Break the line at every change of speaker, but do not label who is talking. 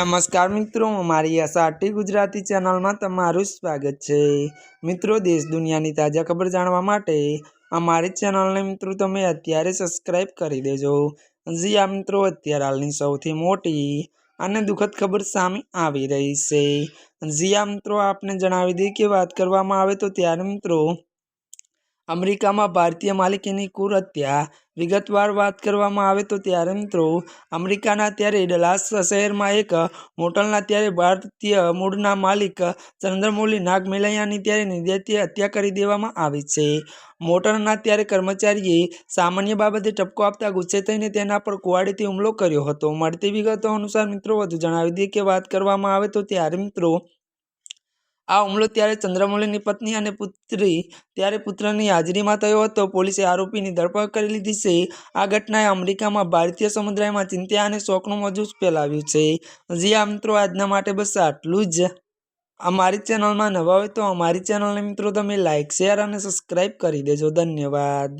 નમસ્કાર મિત્રો, મારી એસઆરટી ગુજરાતી ચેનલમાં તમારું સ્વાગત છે. મિત્રો, દેશ દુનિયાની તાજા ખબર જાણવા માટે અમારી ચેનલને મિત્રો તમે અત્યારે સબસ્ક્રાઈબ કરી દેજો. જી આ મિત્રો, અત્યારે હાલની સૌથી મોટી અને દુઃખદ ખબર સામે આવી રહી છે. જી આ મિત્રો, આપને જણાવી દઈએ કે વાત કરવામાં આવે તો ત્યારે મિત્રો અમેરિકામાં ભારતીય માલિકીની કુર હત્યા વિગતવાર વાત કરવામાં આવે તો ત્યારે મિત્રો અમેરિકાના ત્યારે ડલાસ શહેરમાં એક મોટલના ત્યારે ભારતીય મૂળના માલિક ચંદ્રમૌલી નાગમેલૈયાની ત્યારે નિર્દયથી હત્યા કરી દેવામાં આવી છે. મોટરના ત્યારે કર્મચારીએ સામાન્ય બાબતે ટપકો આપતા ગુસ્સે થઈને તેના પર કુવાડીથી હુમલો કર્યો હતો. મળતી વિગતો અનુસાર મિત્રો વધુ જણાવી દઈએ કે વાત કરવામાં આવે તો ત્યારે મિત્રો આ હુમલો ત્યારે ચંદ્રમૌલીની પત્ની અને પુત્રી, ત્યારે પુત્રની હાજરીમાં થયો હતો. પોલીસે આરોપીની ધરપકડ કરી લીધી છે. આ ઘટનાએ અમેરિકામાં ભારતીય સમુદાયમાં ચિંતા અને શોકનું મજૂસ ફેલાવ્યું છે. હજી આ મિત્રો, આજના માટે બસ આટલું જ. અમારી ચેનલમાં નવા હોય તો અમારી ચેનલને મિત્રો તમે લાઇક શેર અને સબસ્ક્રાઈબ કરી દેજો. ધન્યવાદ.